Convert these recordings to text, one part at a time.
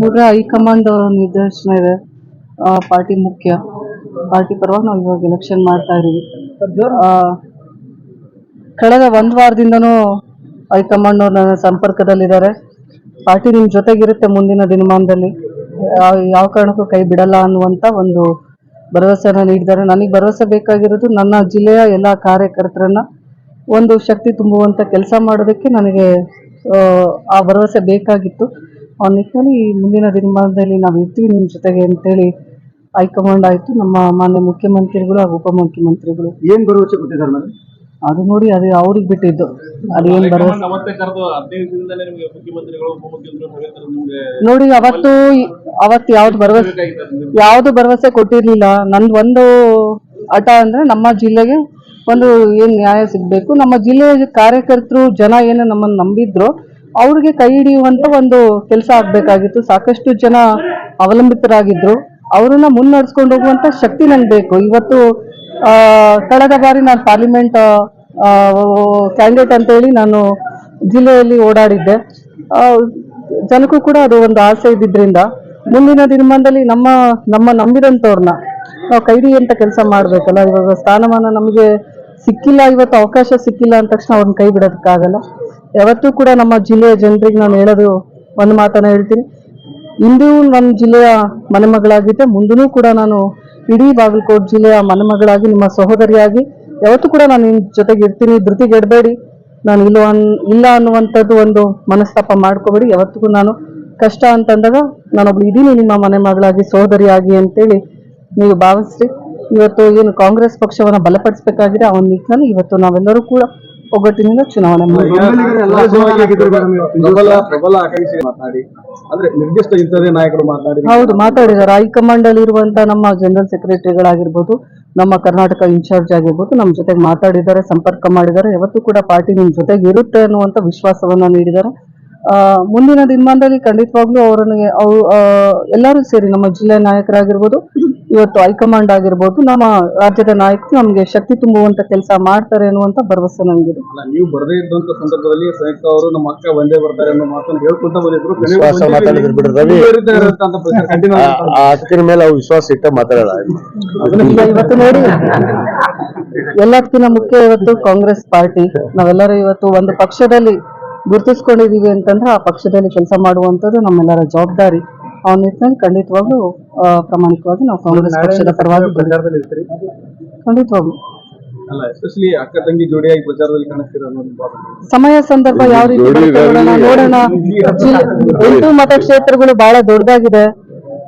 ನೋಡ್ರೆ ಹೈಕಮಾಂಡ್ ಅವರ ನಿರ್ದೇಶನ ಇದೆ. ಪಾರ್ಟಿ ಮುಖ್ಯ. ಪಾರ್ಟಿ ಪರವಾಗಿ ನಾವು ಇವಾಗ ಎಲೆಕ್ಷನ್ ಮಾಡ್ತಾ ಇದೀವಿ. ಕಳೆದ ಒಂದು ವಾರದಿಂದನೂ ಹೈಕಮಾಂಡ್ ಅವ್ರ ನನ್ನ ಸಂಪರ್ಕದಲ್ಲಿದ್ದಾರೆ. ಪಾರ್ಟಿ ನಿಮ್ಮ ಜೊತೆಗಿರುತ್ತೆ ಮುಂದಿನ ದಿನಮಾನದಲ್ಲಿ. ಯಾವ- ಕಾರಣಕ್ಕೂ ಕೈ ಬಿಡಲ್ಲ ಅನ್ನುವಂತ ಒಂದು ಭರವಸೆಯನ್ನು ನೀಡಿದ್ದಾರೆ. ನನಗೆ ಭರವಸೆ ಬೇಕಾಗಿರೋದು ನನ್ನ ಜಿಲ್ಲೆಯ ಎಲ್ಲ ಕಾರ್ಯಕರ್ತರನ್ನ ಒಂದು ಶಕ್ತಿ ತುಂಬುವಂತ ಕೆಲಸ ಮಾಡೋದಕ್ಕೆ ನನಗೆ ಆ, ಭರವಸೆ ಬೇಕಾಗಿತ್ತು. ಆ ನಿಟ್ಟಿನಲ್ಲಿ ಮುಂದಿನ ದಿನಮಾನದಲ್ಲಿ ನಾವು ಇರ್ತೀವಿ ನಿಮ್ಮ ಜೊತೆಗೆ ಅಂತೇಳಿ ಹೈಕಮಾಂಡ್ ಆಯಿತು ನಮ್ಮ ಮಾನ್ಯ ಮುಖ್ಯಮಂತ್ರಿಗಳು ಹಾಗೂ ಉಪಮುಖ್ಯಮಂತ್ರಿಗಳು. ಏನು ಭರವಸೆ ಕೊಟ್ಟಿದ್ದಾರೆ ಮೇಡಮ್ ಅದು ನೋಡಿ ಅದು ಅವ್ರಿಗೆ ಬಿಟ್ಟಿದ್ದು. ಅದೇನ್ ಭರವಸೆ? ಅವತ್ತೇ ಕರೆದು ಹದಿನೈದು ದಿನದಲ್ಲೇ ನಿಮಗೆ ಮುಖ್ಯಮಂತ್ರಿಗಳು ಉಪಮುಖ್ಯಮಂತ್ರಿಗಳು ಸಭೆ ಕರೆದು ನಿಮ್ಗೆ ನೋಡಿ ಅವತ್ತು ಅವತ್ತು ಯಾವ್ದು ಭರವಸೆ ಯಾವ್ದು ಭರವಸೆ ಕೊಟ್ಟಿರ್ಲಿಲ್ಲ. ನಂದು ಒಂದು ಹಠ ಅಂದ್ರೆ ನಮ್ಮ ಜಿಲ್ಲೆಗೆ ಒಂದು ಏನು ನ್ಯಾಯ ಸಿಗಬೇಕು? ನಮ್ಮ ಜಿಲ್ಲೆಯ ಕಾರ್ಯಕರ್ತರು, ಜನ ಏನು ನಮ್ಮನ್ನು ನಂಬಿದ್ರು, ಅವ್ರಿಗೆ ಕೈ ಹಿಡಿಯುವಂಥ ಒಂದು ಕೆಲಸ ಆಗಬೇಕಾಗಿತ್ತು. ಸಾಕಷ್ಟು ಜನ ಅವಲಂಬಿತರಾಗಿದ್ದರು ಅವ್ರನ್ನ ಮುನ್ನಡೆಸ್ಕೊಂಡು ಹೋಗುವಂಥ ಶಕ್ತಿ ನನಗೆ ಬೇಕು. ಇವತ್ತು ಕಳೆದ ಬಾರಿ ನಾನು ಪಾರ್ಲಿಮೆಂಟ್ ಕ್ಯಾಂಡಿಡೇಟ್ ಅಂತೇಳಿ ನಾನು ಜಿಲ್ಲೆಯಲ್ಲಿ ಓಡಾಡಿದ್ದೆ. ಜನಕ್ಕೂ ಕೂಡ ಅದು ಒಂದು ಆಸೆ ಇದ್ದಿದ್ದರಿಂದ ಮುಂದಿನ ದಿನಮಾನದಲ್ಲಿ ನಮ್ಮ ನಮ್ಮ ನಂಬಿದಂಥವ್ರನ್ನ ನಾವು ಕೈ ಅಂತ ಕೆಲಸ ಮಾಡಬೇಕಲ್ಲ. ಇವಾಗ ಸ್ಥಾನಮಾನ ನಮಗೆ ಸಿಕ್ಕಿಲ್ಲ, ಇವತ್ತು ಅವಕಾಶ ಸಿಕ್ಕಿಲ್ಲ ಅಂದ ತಕ್ಷಣ ಅವ್ರನ್ನ ಕೈ ಬಿಡೋದಕ್ಕಾಗಲ್ಲ. ಯಾವತ್ತೂ ಕೂಡ ನಮ್ಮ ಜಿಲ್ಲೆಯ ಜನರಿಗೆ ನಾನು ಹೇಳೋದು ಒಂದು ಮಾತನ್ನು ಹೇಳ್ತೀನಿ. ಇಂದೂ ನನ್ನ ಜಿಲ್ಲೆಯ ಮನೆಮಗಳಾಗಿದ್ದೆ ಮುಂದೂ ಕೂಡ ನಾನು ಇಡೀ ಬಾಗಲಕೋಟೆ ಜಿಲ್ಲೆಯ ಮನೆಮಗಳಾಗಿ, ನಿಮ್ಮ ಸಹೋದರಿಯಾಗಿ, ಯಾವತ್ತೂ ಕೂಡ ನಾನು ನಿಮ್ಮ ಜೊತೆಗೆ ಇರ್ತೀನಿ. ಧೃತಿಗೆಡಬೇಡಿ ನಾನು ಇಲ್ಲ ಅನ್, ಇಲ್ಲ ಅನ್ನುವಂಥದ್ದು ಒಂದು ಮನಸ್ತಾಪ ಮಾಡ್ಕೋಬೇಡಿ. ಯಾವತ್ತಿಗೂ ನಾನು ಕಷ್ಟ ಅಂತಂದಾಗ ನಾನೊಬ್ಳು ಇದ್ದೀನಿ ನಿಮ್ಮ ಮನೆ ಮಗಳಾಗಿ ಸಹೋದರಿಯಾಗಿ ಅಂತೇಳಿ ನೀವು ಭಾವಿಸ್ರಿ. ಇವತ್ತು ಏನು ಕಾಂಗ್ರೆಸ್ ಪಕ್ಷವನ್ನು ಬಲಪಡಿಸಬೇಕಾಗಿದೆ ಆ ಒಂದು ನಿಟ್ಟಿನಲ್ಲಿ ಇವತ್ತು ನಾವೆಲ್ಲರೂ ಕೂಡ ಒಗ್ಗಟ್ಟಿನಿಂದ ಚುನಾವಣೆ ಹೌದು ಮಾತಾಡಿದ್ದಾರೆ. ಹೈಕಮಾಂಡ್ ಅಲ್ಲಿ ಇರುವಂತಹ ನಮ್ಮ ಜನರಲ್ ಸೆಕ್ರೆಟರಿಗಳಾಗಿರ್ಬೋದು ನಮ್ಮ ಕರ್ನಾಟಕ ಇನ್ಚಾರ್ಜ್ ಆಗಿರ್ಬೋದು ನಮ್ಮ ಜೊತೆಗೆ ಮಾತಾಡಿದ್ದಾರೆ ಸಂಪರ್ಕ ಮಾಡಿದ್ದಾರೆ. ಯಾವತ್ತೂ ಕೂಡ ಪಾರ್ಟಿ ನಿಮ್ ಜೊತೆಗೆ ಇರುತ್ತೆ ಅನ್ನುವಂತ ವಿಶ್ವಾಸವನ್ನ ನೀಡಿದ್ದಾರೆ. ಮುಂದಿನ ದಿನಮಾನದಲ್ಲಿ ಖಂಡಿತವಾಗ್ಲೂ ಅವರನ್ನು ಅವು ಎಲ್ಲರೂ ಸೇರಿ ನಮ್ಮ ಜಿಲ್ಲೆ ನಾಯಕರಾಗಿರ್ಬೋದು ಇವತ್ತು ಹೈಕಮಾಂಡ್ ಆಗಿರ್ಬೋದು ನಮ್ಮ ರಾಜ್ಯದ ನಾಯಕರು ನಮಗೆ ಶಕ್ತಿ ತುಂಬುವಂತ ಕೆಲಸ ಮಾಡ್ತಾರೆ ಅನ್ನುವಂತ ಭರವಸೆ ನಂಗಿದೆ. ಅಲ್ಲ ನೀವು ಬರದೇ ಇದ್ದಂತ ಸಂದರ್ಭದಲ್ಲಿ ಸಂಯುಕ್ತ ಅವರು ನಮ್ಮ ಅಕ್ಕ ಒಂದೇ ಬರ್ತಾರೆ ಅನ್ನೋ ಮಾತನ್ನು ಹೇಳ್ಕೊಂತ ಬಂದಿದ್ರು. ಕೊನೆಗೆ ವಿಶ್ವಾಸ. ಮಾತಾಡಿದ್ರು ಬಿಡ್ರಿ ರವಿ. ಪ್ರಶ್ನೆ continue ಆ ಆಗ್ತಾ ಆ ಅಕ್ಕಿನ ಮೇಲೆ ಅವ್ರು ವಿಶ್ವಾಸ ಇಟ್ಟ ಮಾತಾಡಲ್ಲ. ಈಗ ಇವತ್ತು ನೋಡಿ ಎಲ್ಲದಕ್ಕಿಂತ ಮುಖ್ಯ ಇವತ್ತು ಕಾಂಗ್ರೆಸ್ ಪಾರ್ಟಿ. ನಾವೆಲ್ಲರೂ ಇವತ್ತು ಒಂದು ಪಕ್ಷದಲ್ಲಿ ಗುರುತಿಸ್ಕೊಂಡಿದೀವಿ ಅಂತಂದ್ರೆ ಆ ಪಕ್ಷದಲ್ಲಿ ಕೆಲಸ ಮಾಡುವಂತದ್ದು ನಮ್ಮೆಲ್ಲರ ಜವಾಬ್ದಾರಿ. ಆ ನಿಟ್ಟಿನಲ್ಲಿ ಖಂಡಿತವಾಗ್ಲೂ ಪ್ರಾಮಾಣಿಕವಾಗಿ ನಾವು ಕಾಂಗ್ರೆಸ್ ಪಕ್ಷದ ಪರವಾಗಿ ಪ್ರಚಾರದಲ್ಲಿ ಇರ್ತೀರಿ? ಖಂಡಿತವಾಗ್ಲೂ. ಅಲ್ಲ ಎಸ್ಪೆಷಲಿ ಅಕ್ಕ ತಂಗಿ ಜೋಡಿಯಾಗಿ ಪ್ರಚಾರದಲ್ಲಿ ಕಾಣಿಸ್ತೀರ ಅನ್ನೋದು important. ಸಮಯ ಸಂದರ್ಭ ಯಾವ ರೀತಿ ಬರುತ್ತೆ ನೋಡೋಣ. ಎಂಟು ಮತಕ್ಷೇತ್ರಗಳು ಬಹಳ ದೊಡ್ಡದಾಗಿದೆ.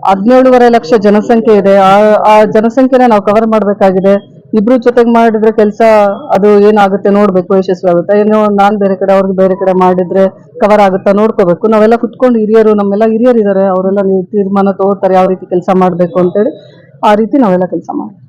ಹದಿನೇಳುವರೆ ಲಕ್ಷ ಜನಸಂಖ್ಯೆ ಇದೆ. ಆ ಆ ಜನಸಂಖ್ಯೆನ ನಾವು ಕವರ್ ಮಾಡ್ಬೇಕಾಗಿದೆ. ಇಬ್ರು ಜೊತೆಗೆ ಮಾಡಿದ್ರೆ ಕೆಲಸ ಅದು ಏನಾಗುತ್ತೆ ನೋಡ್ಬೇಕು ಯಶಸ್ವಿ ಆಗುತ್ತೆ ಏನೋ ನಾನ್ ಬೇರೆ ಕಡೆ ಅವ್ರಿಗೆ ಬೇರೆ ಕಡೆ ಮಾಡಿದ್ರೆ ಕವರ್ ಆಗುತ್ತಾ ನೋಡ್ಕೋಬೇಕು. ನಾವೆಲ್ಲ ಕುತ್ಕೊಂಡು ಹಿರಿಯರು, ನಮ್ಮೆಲ್ಲ ಹಿರಿಯರು ಇದಾರೆ ಅವರೆಲ್ಲ ತೀರ್ಮಾನ ತಗೋತಾರೆ, ಯಾವ ರೀತಿ ಕೆಲಸ ಮಾಡ್ಬೇಕು ಅಂತೇಳಿ. ಆ ರೀತಿ ನಾವೆಲ್ಲ ಕೆಲಸ ಮಾಡ್ತೀವಿ.